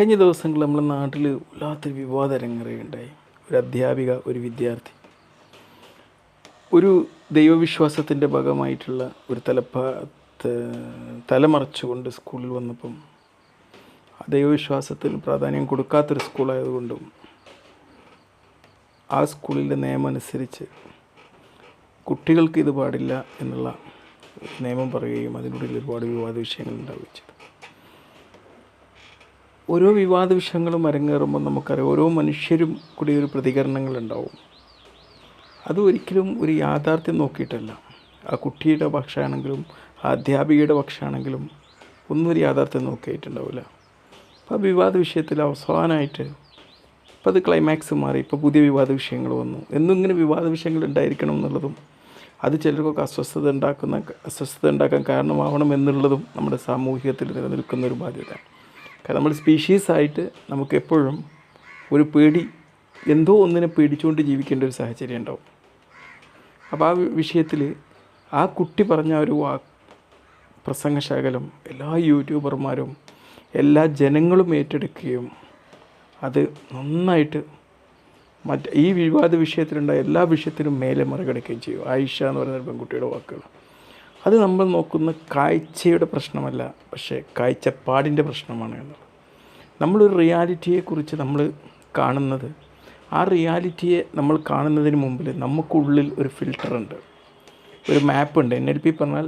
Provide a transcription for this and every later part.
കഴിഞ്ഞ ദിവസങ്ങളിൽ നമ്മുടെ നാട്ടിൽ വല്ലാത്തൊരു വിവാദ അരങ്ങേറുകയുണ്ടായി ഒരു അധ്യാപിക ഒരു വിദ്യാർത്ഥി. ഒരു ദൈവവിശ്വാസത്തിന്റെ ഭാഗമായിട്ടുള്ള ഒരു തലപ്പാ തലമറച്ചുകൊണ്ട് സ്കൂളിൽ വന്നപ്പം ആ ദൈവവിശ്വാസത്തിന് പ്രാധാന്യം കൊടുക്കാത്തൊരു സ്കൂളായതുകൊണ്ടും ആ സ്കൂളിന്റെ നിയമം അനുസരിച്ച് കുട്ടികൾക്ക് ഇത് പാടില്ല എന്നുള്ള നിയമം പറയുകയും അതിനുള്ളിൽ ഒരുപാട് വിവാദ വിഷയങ്ങൾ ഉണ്ടാവുകയും ഓരോ വിവാദ വിഷയങ്ങളും അരങ്ങേറുമ്പോൾ നമുക്കറിയാം ഓരോ മനുഷ്യരും കൂടി ഒരു പ്രതികരണങ്ങളുണ്ടാവും അത് ഒരിക്കലും ഒരു യാഥാർത്ഥ്യം നോക്കിയിട്ടല്ല. ആ കുട്ടിയുടെ പക്ഷമാണെങ്കിലും ആ അധ്യാപികയുടെ പക്ഷമാണെങ്കിലും ഒന്നും ഒരു യാഥാർത്ഥ്യം നോക്കിയിട്ടുണ്ടാവില്ല. അപ്പോൾ ആ വിവാദ വിഷയത്തിൽ അവസാനമായിട്ട് ഇപ്പോൾ അത് ക്ലൈമാക്സ് മാറി ഇപ്പോൾ പുതിയ വിവാദ വിഷയങ്ങൾ വന്നു. എന്നും ഇങ്ങനെ വിവാദ വിഷയങ്ങൾ ഉണ്ടായിരിക്കണം എന്നുള്ളതും അത് ചിലർക്കൊക്കെ അസ്വസ്ഥത ഉണ്ടാക്കുന്ന അസ്വസ്ഥത ഉണ്ടാക്കാൻ കാരണമാവണം എന്നുള്ളതും നമ്മുടെ സാമൂഹികത്തിൽ നിലനിൽക്കുന്ന ഒരു ബാധ്യത. കാരണം നമ്മൾ സ്പീഷീസായിട്ട് നമുക്ക് എപ്പോഴും ഒരു പേടി എന്തോ ഒന്നിനെ പേടിച്ചുകൊണ്ട് ജീവിക്കേണ്ട ഒരു സാഹചര്യം ഉണ്ടാവും. അപ്പോൾ ആ വിഷയത്തിൽ ആ കുട്ടി പറഞ്ഞ ഒരു വാ പ്രസംഗശകലം എല്ലാ യൂട്യൂബർമാരും എല്ലാ ജനങ്ങളും ഏറ്റെടുക്കുകയും അത് നന്നായിട്ട് മറ്റ് ഈ വിവാദ വിഷയത്തിലുണ്ടായ എല്ലാ വിഷയത്തിലും മേലെ മറികടക്കുകയും ചെയ്യും. ആയിഷ എന്ന് പറയുന്ന പെൺകുട്ടിയുടെ വാക്കുകൾ അത് നമ്മൾ നോക്കുന്ന കാഴ്ചയുടെ പ്രശ്നമല്ല പക്ഷേ കാഴ്ചപ്പാടിന്റെ പ്രശ്നമാണ് എന്നുള്ളത്. നമ്മളൊരു റിയാലിറ്റിയെക്കുറിച്ച് നമ്മൾ കാണുന്നത് ആ റിയാലിറ്റിയെ നമ്മൾ കാണുന്നതിന് മുമ്പിൽ നമുക്കുള്ളിൽ ഒരു ഫിൽട്ടറുണ്ട് ഒരു മാപ്പ് ഉണ്ട്. എൻ എൽ പി പറഞ്ഞാൽ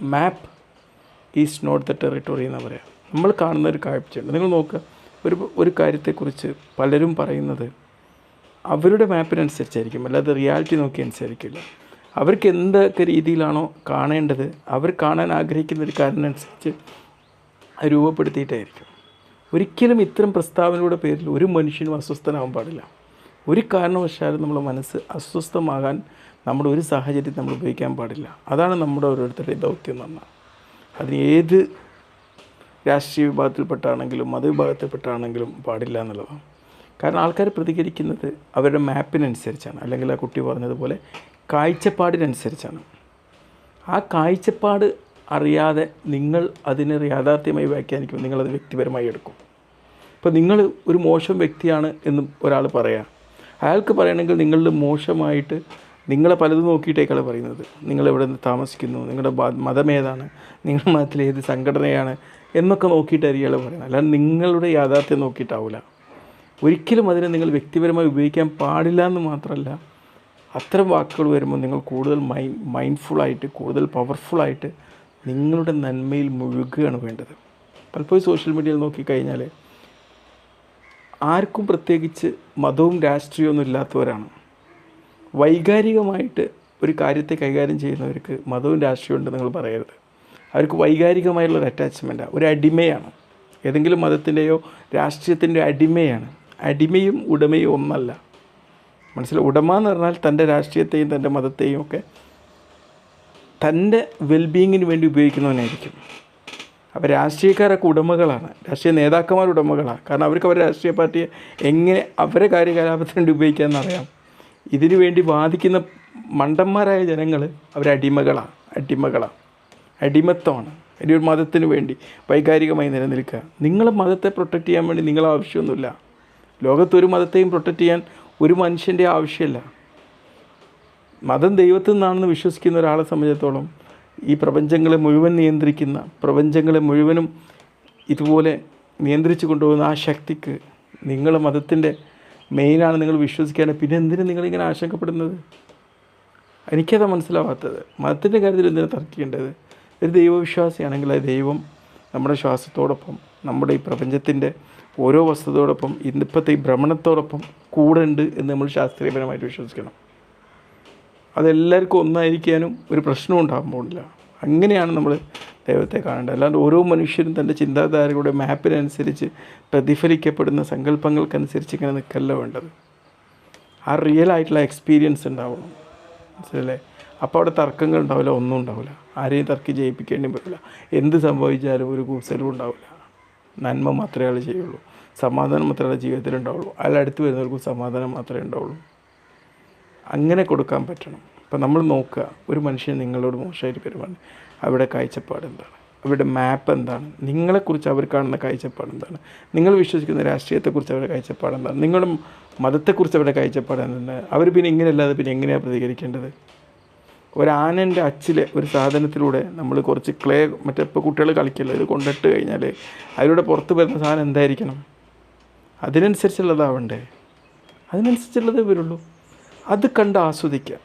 map is not the territory എന്ന് പറയാം. നമ്മൾ കാണുന്ന ഒരു കാഴ്ചയുണ്ട്. നിങ്ങൾ നോക്കുക ഒരു ഒരു കാര്യത്തെക്കുറിച്ച് പലരും പറയുന്നത് അവരുടെ മാപ്പിനനുസരിച്ചായിരിക്കും അല്ലാതെ റിയാലിറ്റി നോക്കി അനുസരിക്കില്ല അവർക്ക് എന്തൊക്കെ രീതിയിലാണോ കാണേണ്ടത് അവർ കാണാൻ ആഗ്രഹിക്കുന്ന ഒരു കാരണമനുസരിച്ച് രൂപപ്പെടുത്തിയിട്ടായിരിക്കും. ഒരിക്കലും ഇത്തരം പ്രസ്താവനയുടെ പേരിൽ ഒരു മനുഷ്യനും അസ്വസ്ഥനാവാൻ പാടില്ല. ഒരു കാരണവശാലും നമ്മുടെ മനസ്സ് അസ്വസ്ഥമാകാൻ നമ്മുടെ ഒരു സാഹചര്യത്തിൽ നമ്മൾ ഉപയോഗിക്കാൻ പാടില്ല. അതാണ് നമ്മുടെ ഓരോരുത്തരുടെയും ദൗത്യം എന്ന് അതിന് ഏത് രാഷ്ട്രീയ വിഭാഗത്തിൽപ്പെട്ടാണെങ്കിലും മതവിഭാഗത്തിൽപ്പെട്ടാണെങ്കിലും പാടില്ല എന്നുള്ളതാണ്. കാരണം ആൾക്കാർ പ്രതികരിക്കുന്നത് അവരുടെ മാപ്പിനനുസരിച്ചാണ്. അല്ലെങ്കിൽ ആ കുട്ടി പറഞ്ഞതുപോലെ കാഴ്ചപ്പാടിനനുസരിച്ചാണ്. ആ കാഴ്ചപ്പാട് അറിയാതെ നിങ്ങൾ അതിനെ യാഥാർത്ഥ്യമായി വ്യാഖ്യാനിക്കുമ്പോൾ നിങ്ങളത് വ്യക്തിപരമായി എടുക്കും. ഇപ്പോൾ നിങ്ങൾ ഒരു മോശം വ്യക്തിയാണ് എന്ന് ഒരാൾ പറയാം. അയാൾക്ക് പറയണമെങ്കിൽ നിങ്ങളുടെ മോശമായിട്ട് നിങ്ങളെ പലതും നോക്കിയിട്ടേക്കാൾ പറയുന്നത്. നിങ്ങൾ എവിടെ നിന്ന് താമസിക്കുന്നു? നിങ്ങളുടെ മതമേതാണ് നിങ്ങളുടെ മതത്തിൽ ഏത് സംഘടനയാണ്? എന്നൊക്കെ നോക്കിയിട്ടായിരിക്കും അയാൾ പറയുന്നത്. അല്ലാതെ നിങ്ങളുടെ യാഥാർത്ഥ്യം നോക്കിയിട്ടാവില്ല ഒരിക്കലും അതിനെ നിങ്ങൾ വ്യക്തിപരമായി ഉപയോഗിക്കാൻ പാടില്ല എന്ന് മാത്രമല്ല അത്തരം വാക്കുകൾ വരുമ്പോൾ നിങ്ങൾ കൂടുതൽ മൈ മൈൻഡ്ഫുള്ളായിട്ട് കൂടുതൽ പവർഫുള്ളായിട്ട് നിങ്ങളുടെ നന്മയിൽ മുഴുകുകയാണ് വേണ്ടത്. പലപ്പോഴും സോഷ്യൽ മീഡിയയിൽ നോക്കിക്കഴിഞ്ഞാൽ ആർക്കും പ്രത്യേകിച്ച് മതവും രാഷ്ട്രീയമൊന്നും ഇല്ലാത്തവരാണ്. വൈകാരികമായിട്ട് ഒരു കാര്യത്തെ കൈകാര്യം ചെയ്യുന്നവർക്ക് മതവും രാഷ്ട്രീയവും ഉണ്ട് നിങ്ങൾ പറയരുത്. അവർക്ക് വൈകാരികമായുള്ള ഒരു അറ്റാച്ച്മെന്റാണ് ഒരു അടിമയാണ്. ഏതെങ്കിലും മതത്തിന്റെയോ രാഷ്ട്രീയത്തിന്റെ അടിമയാണ്. അടിമയും ഉടമയും ഒന്നല്ല. മനസ്സിലായി ഉടമ എന്ന് പറഞ്ഞാൽ തന്റെ രാഷ്ട്രീയത്തെയും തന്റെ മതത്തെയും ഒക്കെ തന്റെ വെൽബീയിങ്ങിന് വേണ്ടി ഉപയോഗിക്കുന്നവനായിരിക്കും. അപ്പോൾ രാഷ്ട്രീയക്കാരൊക്കെ ഉടമകളാണ്. രാഷ്ട്രീയ നേതാക്കന്മാർ ഉടമകളാണ്. കാരണം അവർക്ക് അവരുടെ രാഷ്ട്രീയ പാർട്ടിയെ എങ്ങനെ അവരെ കാര്യകലാപത്തിന് വേണ്ടി ഉപയോഗിക്കാമെന്നറിയാം ഇതിനു വേണ്ടി വാദിക്കുന്ന മണ്ടന്മാരായ ജനങ്ങൾ അവരടിമകളാണ് അടിമകളാണ് അടിമത്തമാണ് ഇനി ഒരു മതത്തിന് വേണ്ടി വൈകാരികമായി നിലനിൽക്കുക. നിങ്ങളെ മതത്തെ പ്രൊട്ടക്റ്റ് ചെയ്യാൻ വേണ്ടി നിങ്ങളെ ആവശ്യമൊന്നുമില്ല ലോകത്തൊരു മതത്തെയും പ്രൊട്ടക്റ്റ് ചെയ്യാൻ ഒരു മനുഷ്യന്റെ ആവശ്യമില്ല. മതം ദൈവത്തിൽ നിന്നാണെന്ന് വിശ്വസിക്കുന്ന ഒരാളെ സംബന്ധിച്ചിടത്തോളം ഈ പ്രപഞ്ചങ്ങളെ മുഴുവൻ നിയന്ത്രിക്കുന്ന പ്രപഞ്ചങ്ങളെ മുഴുവനും ഇതുപോലെ നിയന്ത്രിച്ചു കൊണ്ടുപോകുന്ന ആ ശക്തിക്ക് നിങ്ങൾ മതത്തിന്റെ മെയിനാണ് നിങ്ങൾ വിശ്വസിക്കുകയാണ് പിന്നെ എന്തിനാണ് നിങ്ങളിങ്ങനെ ആശങ്കപ്പെടുന്നത്? എനിക്കതാ മനസ്സിലാവാത്തത്. മതത്തിന്റെ കാര്യത്തിൽ എന്തിനാണ് തർക്കിക്കേണ്ടത്? ഒരു ദൈവവിശ്വാസിയാണെങ്കിൽ ആ ദൈവം നമ്മുടെ ശ്വാസത്തോടൊപ്പം നമ്മുടെ ഈ പ്രപഞ്ചത്തിന്റെ ഓരോ വസ്തുതയോടൊപ്പം ഇന്നിപ്പോഴത്തെ ഈ ഭ്രമണത്തോടൊപ്പം കൂടെ ഉണ്ട് എന്ന് നമ്മൾ ശാസ്ത്രീയപരമായിട്ട് വിശ്വസിക്കണം. അതെല്ലാവർക്കും ഒന്നായിരിക്കാനും ഒരു പ്രശ്നവും ഉണ്ടാകാൻ പോകുന്നില്ല അങ്ങനെയാണ് നമ്മൾ ദൈവത്തെ കാണേണ്ടത്. അല്ലാണ്ട് ഓരോ മനുഷ്യരും തന്റെ ചിന്താധാരകളുടെ മാപ്പിനനുസരിച്ച് പ്രതിഫലിക്കപ്പെടുന്ന സങ്കല്പങ്ങൾക്കനുസരിച്ച് ഇങ്ങനെ നിൽക്കല്ല വേണ്ടത്. ആ റിയൽ ആയിട്ടുള്ള എക്സ്പീരിയൻസ് ഉണ്ടാവണം. മനസ്സിലല്ലേ? അപ്പോൾ അവിടെ തർക്കങ്ങൾ ഉണ്ടാവില്ല ഒന്നും ഉണ്ടാവില്ല. ആരെയും തർക്കി ജയിപ്പിക്കേണ്ടി വരില്ല എന്ത് സംഭവിച്ചാലും ഒരു കൂസലും ഉണ്ടാവില്ല. നന്മ മാത്രമേ അയാൾ ചെയ്യുള്ളൂ. സമാധാനം മാത്രമേ അയാളുടെ ജീവിതത്തിൽ ഉണ്ടാവുള്ളൂ. അയാൾ അടുത്ത് വരുന്നവർക്കും സമാധാനം മാത്രമേ ഉണ്ടാവുള്ളൂ. അങ്ങനെ കൊടുക്കാൻ പറ്റണം. അപ്പം നമ്മൾ നോക്കുക ഒരു മനുഷ്യൻ നിങ്ങളോട് മോശമായിട്ട് പെരുമാണ് അവരുടെ കാഴ്ചപ്പാട് എന്താണ്? അവരുടെ മാപ്പ് എന്താണ്? നിങ്ങളെക്കുറിച്ച് അവർ കാണുന്ന കാഴ്ചപ്പാട് എന്താണ്? നിങ്ങൾ വിശ്വസിക്കുന്ന രാഷ്ട്രീയത്തെക്കുറിച്ച് അവരുടെ കാഴ്ചപ്പാട് എന്താണ്? നിങ്ങളുടെ മതത്തെക്കുറിച്ച് അവരുടെ കാഴ്ചപ്പാട് എന്താണ്? അവർ പിന്നെ ഇങ്ങനെയല്ലാതെ പിന്നെ എങ്ങനെയാണ് പ്രതികരിക്കേണ്ടത്? ഒരാനന്റെ അച്ചിലെ ഒരു സാധനത്തിലൂടെ നമ്മൾ കുറച്ച് ക്ലേ മറ്റേ ഇപ്പോൾ കുട്ടികൾ കളിക്കില്ല ഇത് കൊണ്ടിട്ട് കഴിഞ്ഞാൽ അതിലൂടെ പുറത്ത് വരുന്ന സാധനം എന്തായിരിക്കണം? അതിനനുസരിച്ചുള്ളതാവണ്ടേ? അതിനനുസരിച്ചുള്ളതേ വരുള്ളൂ. അത് കണ്ട് ആസ്വദിക്കുക.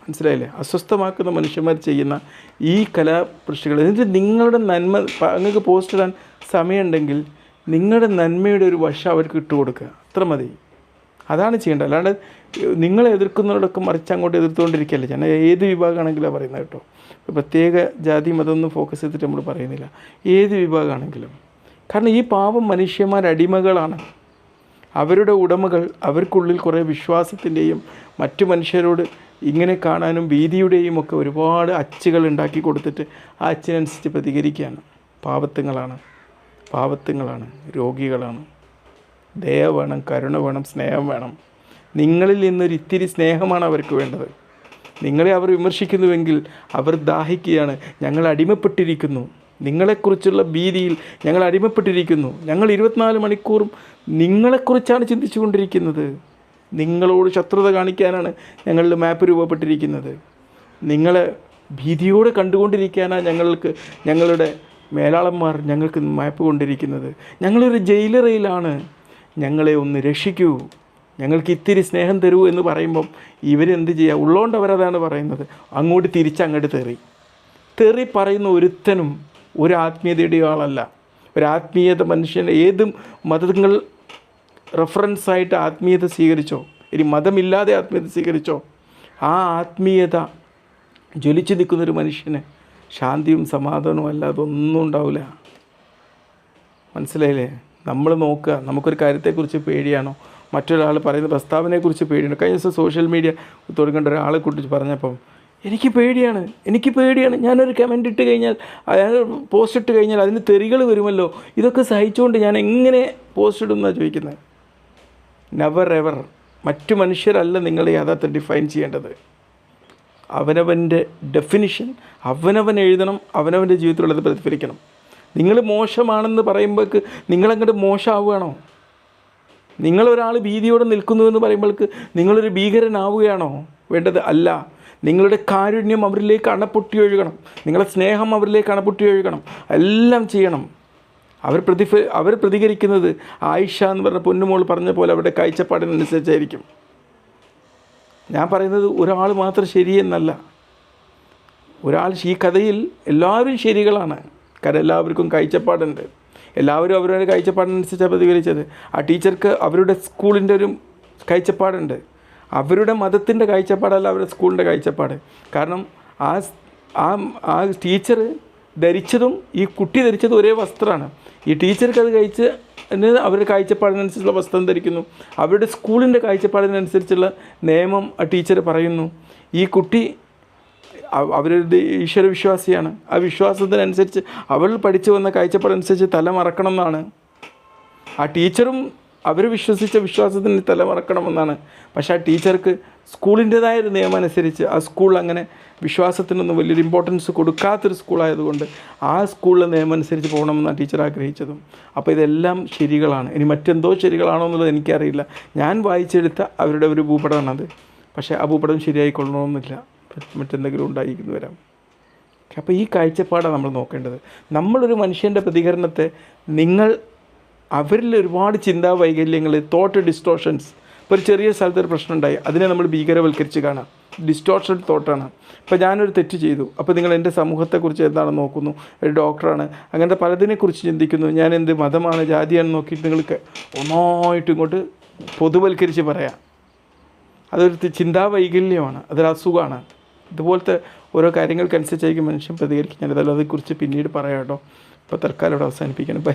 മനസ്സിലായില്ലേ? അസ്വസ്ഥമാക്കുന്ന മനുഷ്യന്മാർ ചെയ്യുന്ന ഈ കലാപൃഷ്ടികൾ എന്നിട്ട് നിങ്ങളുടെ നന്മ നിങ്ങൾക്ക് പോസ്റ്റ് ഇടാൻ സമയമുണ്ടെങ്കിൽ നിങ്ങളുടെ നന്മയുടെ ഒരു വശം അവർക്ക് ഇട്ടുകൊടുക്കുക. അത്ര മതി. അതാണ് ചെയ്യേണ്ടത്. അല്ലാണ്ട് നിങ്ങൾ എതിർക്കുന്നവരോടൊക്കെ മറിച്ച് അങ്ങോട്ട് എതിർത്തുകൊണ്ടിരിക്കുകയല്ല? ഞാൻ ഏത് വിഭാഗമാണെങ്കിലും പറയുന്നത് കേട്ടോ. പ്രത്യേക ജാതി മതമൊന്നും ഫോക്കസ് ചെയ്തിട്ട് നമ്മൾ പറയുന്നില്ല. ഏത് വിഭാഗമാണെങ്കിലും. കാരണം ഈ പാവം മനുഷ്യന്മാർ അടിമകളാണ്. അവരുടെ ഉടമകൾ അവർക്കുള്ളിൽ കുറേ വിശ്വാസത്തിന്റെയും മറ്റു മനുഷ്യരോട് ഇങ്ങനെ കാണാനും ഭീതിയുടെയും ഒക്കെ ഒരുപാട് അച്ചുകൾ ഉണ്ടാക്കി കൊടുത്തിട്ട് ആ അച്ചിനനുസരിച്ച് പ്രതികരിക്കുകയാണ്. പാവത്തുങ്ങളാണ്. പാവത്തുങ്ങളാണ്. രോഗികളാണ്. ദയ വേണം കരുണ വേണം സ്നേഹം വേണം. നിങ്ങളിൽ നിന്നൊരു ഇത്തിരി സ്നേഹമാണ് അവർക്ക് വേണ്ടത്. നിങ്ങളെ അവർ വിമർശിക്കുന്നുവെങ്കിൽ അവർ ദാഹിക്കുകയാണ്. ഞങ്ങൾ അടിമപ്പെട്ടിരിക്കുന്നു. നിങ്ങളെക്കുറിച്ചുള്ള ഭീതിയിൽ ഞങ്ങൾ അടിമപ്പെട്ടിരിക്കുന്നു. ഞങ്ങൾ ഇരുപത്തിനാല് മണിക്കൂറും നിങ്ങളെക്കുറിച്ചാണ് ചിന്തിച്ചുകൊണ്ടിരിക്കുന്നത്. നിങ്ങളോട് ശത്രുത കാണിക്കാനാണ് ഞങ്ങളുടെ മാപ്പ് രൂപപ്പെട്ടിരിക്കുന്നത്. നിങ്ങളെ ഭീതിയോടെ കണ്ടുകൊണ്ടിരിക്കാനാണ് ഞങ്ങൾക്ക് ഞങ്ങളുടെ മേലാളന്മാർ ഞങ്ങൾക്ക് മാപ്പ് കൊണ്ടിരിക്കുന്നത്. ഞങ്ങളൊരു ജയിലറയിലാണ്. ഞങ്ങളെ ഒന്ന് രക്ഷിക്കൂ. ഞങ്ങൾക്ക് ഇത്തിരി സ്നേഹം തരൂ എന്ന് പറയുമ്പം ഇവരെന്ത് ചെയ്യുക ഉള്ളോണ്ടവരതാണ് പറയുന്നത്. അങ്ങോട്ട് തിരിച്ചങ്ങോട്ട് തെറി. തെറി പറയുന്ന ഒരുത്തനും ഒരു ആത്മീയതയുടെ ആളല്ല. ഒരു ആത്മീയത മനുഷ്യൻ ഏത് മതങ്ങൾ റെഫറൻസായിട്ട് ആത്മീയത സ്വീകരിച്ചോ ഇനി മതമില്ലാതെ ആത്മീയത സ്വീകരിച്ചോ ആ ആത്മീയത ജ്വലിച്ചു നിൽക്കുന്നൊരു മനുഷ്യന് ശാന്തിയും സമാധാനവും അല്ലാതെ ഒന്നും ഉണ്ടാവില്ല മനസ്സിലായില്ലേ? നമ്മൾ നോക്കുക. നമുക്കൊരു കാര്യത്തെക്കുറിച്ച് പേടിയാണോ? മറ്റൊരാൾ പറയുന്ന പ്രസ്താവനയെക്കുറിച്ച് പേടിയാണോ? കഴിഞ്ഞ ദിവസം സോഷ്യൽ മീഡിയ തുടങ്ങേണ്ട ഒരാളെ കുറിച്ച് പറഞ്ഞപ്പം എനിക്ക് പേടിയാണ്. എനിക്ക് പേടിയാണ്. ഞാനൊരു കമന്റ് ഇട്ട് കഴിഞ്ഞാൽ ഞാനൊരു പോസ്റ്റ് ഇട്ട് കഴിഞ്ഞാൽ അതിന് തെറികൾ വരുമല്ലോ. ഇതൊക്കെ സഹിച്ചുകൊണ്ട് ഞാൻ എങ്ങനെ പോസ്റ്റ് ഇടും എന്നാണ് ചോദിക്കുന്നത് നെവർ എവർ മറ്റു മനുഷ്യരല്ല നിങ്ങളെ യഥാർത്ഥം ഡിഫൈൻ ചെയ്യേണ്ടത്. അവനവന്റെ ഡെഫിനിഷൻ അവനവൻ എഴുതണം അവനവന്റെ ജീവിതത്തിലുള്ളത് പ്രതിഫലിക്കണം. നിങ്ങൾ മോശമാണെന്ന് പറയുമ്പോൾക്ക് നിങ്ങളങ്ങോട്ട് മോശമാവുകയാണോ? നിങ്ങളൊരാൾ ഭീതിയോടെ നിൽക്കുന്നു എന്ന് പറയുമ്പോൾക്ക് നിങ്ങളൊരു ഭീകരനാവുകയാണോ? വേണ്ടത് അല്ല. നിങ്ങളുടെ കാരുണ്യം അവരിലേക്ക് അണപ്പൊട്ടി ഒഴുകണം. നിങ്ങളുടെ സ്നേഹം അവരിലേക്ക് അണപ്പൊട്ടി ഒഴുകണം. എല്ലാം ചെയ്യണം. അവർ പ്രതിഫ അവർ പ്രതികരിക്കുന്നത് ആയിഷ എന്ന് പറഞ്ഞ പൊന്നുമോൾ പറഞ്ഞ പോലെ അവരുടെ കാഴ്ചപ്പാടിനനുസരിച്ചായിരിക്കും. ഞാൻ പറയുന്നത് ഒരാൾ മാത്രം ശരിയെന്നല്ല. ഒരാൾ ഈ കഥയിൽ എല്ലാവരും ശരികളാണ്. കാരണം എല്ലാവർക്കും കാഴ്ചപ്പാടുണ്ട്. എല്ലാവരും അവരുടെ കാഴ്ചപ്പാടിനനുസരിച്ചാണ് പ്രതികരിച്ചത്. ആ ടീച്ചർക്ക് അവരുടെ സ്കൂളിന്റെ ഒരു കാഴ്ചപ്പാടുണ്ട്. അവരുടെ മതത്തിന്റെ കാഴ്ചപ്പാടല്ല അവരുടെ സ്കൂളിന്റെ കാഴ്ചപ്പാട്. കാരണം ആ ആ ആ ടീച്ചർ ധരിച്ചതും ഈ കുട്ടി ധരിച്ചതും ഒരേ വസ്ത്രമാണ്. ഈ ടീച്ചർക്ക് അത് കഴിച്ച് അവരുടെ കാഴ്ചപ്പാടിനനുസരിച്ചുള്ള വസ്ത്രം ധരിക്കുന്നു. അവരുടെ സ്കൂളിന്റെ കാഴ്ചപ്പാടിനനുസരിച്ചുള്ള നിയമം ആ ടീച്ചർ പറയുന്നു. ഈ കുട്ടി അവ- അവരൊരു ദൈ- ഈശ്വരവിശ്വാസിയാണ്. ആ വിശ്വാസത്തിനനുസരിച്ച് അവൾ പഠിച്ചു വന്ന കാഴ്ചപ്പാടനുസരിച്ച് തല മറക്കണം എന്നാണ് ആ ടീച്ചറും അവർ വിശ്വസിച്ച വിശ്വാസത്തിന് തല മറക്കണമെന്നാണ്. പക്ഷേ ആ ടീച്ചർക്ക് സ്കൂളിന്റെതായ ഒരു നിയമം അനുസരിച്ച് ആ സ്കൂൾ അങ്ങനെ വിശ്വാസത്തിനൊന്നും വലിയൊരു ഇമ്പോർട്ടൻസ് കൊടുക്കാത്തൊരു സ്കൂളായതുകൊണ്ട് ആ സ്കൂളിലെ നിയമം അനുസരിച്ച് പോകണമെന്നാണ് ടീച്ചർ ആഗ്രഹിച്ചതും. അപ്പോൾ ഇതെല്ലാം ശരികളാണ്. ഇനി മറ്റെന്തോ ശരികളാണോ എന്നുള്ളത് എനിക്കറിയില്ല. ഞാൻ വായിച്ചെടുത്ത അവരുടെ ഒരു ഭൂപടമാണത്. പക്ഷേ ആ ഭൂപടം ശരിയായിക്കൊള്ളണമെന്നില്ല മറ്റെന്തെങ്കിലും ഉണ്ടായിരിക്കുന്നു വരാം. അപ്പോൾ ഈ കാഴ്ചപ്പാടാണ് നമ്മൾ നോക്കേണ്ടത്. നമ്മളൊരു മനുഷ്യന്റെ പ്രതികരണത്തെ നിങ്ങൾ അവരിൽ ഒരുപാട് ചിന്താ വൈകല്യങ്ങൾ തോട്ട് ഡിസ്റ്റോഷൻസ് ഇപ്പോൾ ഒരു ചെറിയ സ്ഥലത്തൊരു പ്രശ്നം ഉണ്ടായി അതിനെ നമ്മൾ ഭീകരവൽക്കരിച്ച് കാണാം. ഡിസ്റ്റോർഷൻ തോട്ടാണ് ഇപ്പോൾ ഞാനൊരു തെറ്റ് ചെയ്തു. അപ്പോൾ നിങ്ങൾ എന്റെ സമൂഹത്തെക്കുറിച്ച് എന്താണ് നോക്കുന്നു? ഒരു ഡോക്ടറാണ് അങ്ങനത്തെ പലതിനെക്കുറിച്ച് ചിന്തിക്കുന്നു. ഞാൻ എന്ത് മതമാണ് ജാതിയാണ് നോക്കിയിട്ട് നിങ്ങൾക്ക് ഒന്നായിട്ട് ഇങ്ങോട്ട് പൊതുവൽക്കരിച്ച് പറയാം. അതൊരു ചിന്താ വൈകല്യമാണ് അതൊരു അസുഖമാണ്. ഇതുപോലത്തെ ഓരോ കാര്യങ്ങൾക്കനുസരിച്ചായിരിക്കും മനുഷ്യൻ പ്രതികരിക്കുന്നത്. ഞാനതല്ല അതേക്കുറിച്ച് പിന്നീട് പറയാം കേട്ടോ. ഇപ്പോൾ തൽക്കാലം ഇവിടെ അവസാനിപ്പിക്കണം ബൈ